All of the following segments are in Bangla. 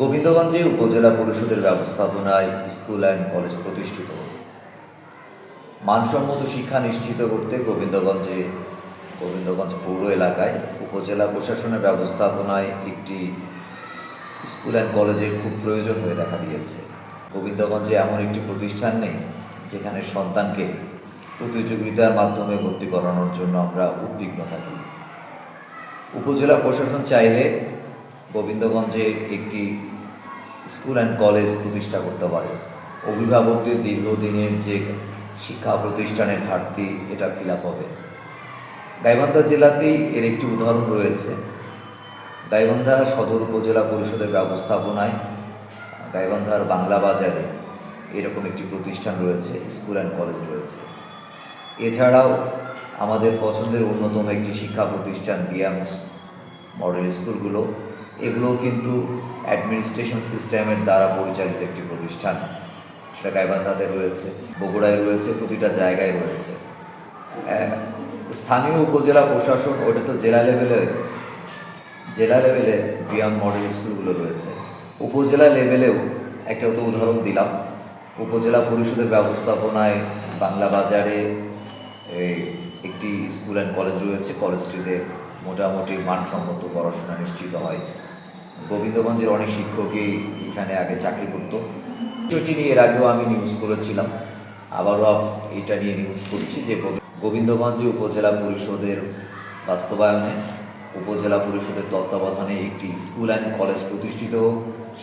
গোবিন্দগঞ্জে উপজেলা পরিষদের ব্যবস্থাপনায় স্কুল অ্যান্ড কলেজ প্রতিষ্ঠিত। মানসম্মত শিক্ষা নিশ্চিত করতে গোবিন্দগঞ্জে, গোবিন্দগঞ্জ পৌর এলাকায় উপজেলা প্রশাসনের ব্যবস্থাপনায় একটি স্কুল অ্যান্ড কলেজের খুব প্রয়োজন হয়ে দেখা দিয়েছে। গোবিন্দগঞ্জে এমন একটি প্রতিষ্ঠান নেই, যেখানে সন্তানকে প্রতিযোগিতার মাধ্যমে ভর্তি করানোর জন্য আমরা উদ্বিগ্ন থাকি। উপজেলা প্রশাসন চাইলে গোবিন্দগঞ্জে একটি স্কুল অ্যান্ড কলেজ প্রতিষ্ঠা করতে পারে। অভিভাবকদের দীর্ঘদিনের যে শিক্ষা প্রতিষ্ঠানের ঘাটতি, এটা ফিল হবে। গাইবান্ধা জেলাতেই এর একটি উদাহরণ রয়েছে। গাইবান্ধা সদর উপজেলা পরিষদের ব্যবস্থাপনায় গাইবান্ধার বাংলা বাজারে এরকম একটি প্রতিষ্ঠান রয়েছে, স্কুল অ্যান্ড কলেজ রয়েছে। এছাড়াও আমাদের পছন্দের অন্যতম একটি শিক্ষা প্রতিষ্ঠান, বিয়াম মডেল স্কুলগুলো। এগুলোও কিন্তু অ্যাডমিনিস্ট্রেশন সিস্টেমের দ্বারা পরিচালিত একটি প্রতিষ্ঠান। সেটা গাইবান্ধাতে রয়েছে, বগুড়ায় রয়েছে, প্রতিটা জায়গায় রয়েছে। স্থানীয় উপজেলা প্রশাসন, ওটা তো জেলা লেভেলে জেলা লেভেলে বিয়াম মডেল স্কুলগুলো রয়েছে। উপজেলা লেভেলেও একটা তো উদাহরণ দিলাম। উপজেলা পরিষদের ব্যবস্থাপনায় বাংলা বাজারে একটি স্কুল অ্যান্ড কলেজ রয়েছে কলেজটিতে মোটামুটি মানসম্মত পড়াশোনা নিশ্চিত হয়। গোবিন্দগঞ্জের অনেক শিক্ষকই এখানে আগে চাকরি করতো। বিষয়টি নিয়ে এর আগেও আমি নিউজ করেছিলাম। আবারও এটা নিয়ে নিউজ করছি যে গোবি- গোবিন্দগঞ্জে উপজেলা পরিষদের বাস্তবায়নে, উপজেলা পরিষদের তত্ত্বাবধানে একটি স্কুল অ্যান্ড কলেজ প্রতিষ্ঠিত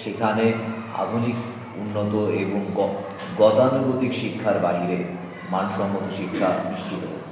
সেখানে আধুনিক, উন্নত এবং গতানুগতিক শিক্ষার বাইরে মানসম্মত শিক্ষা নিশ্চিত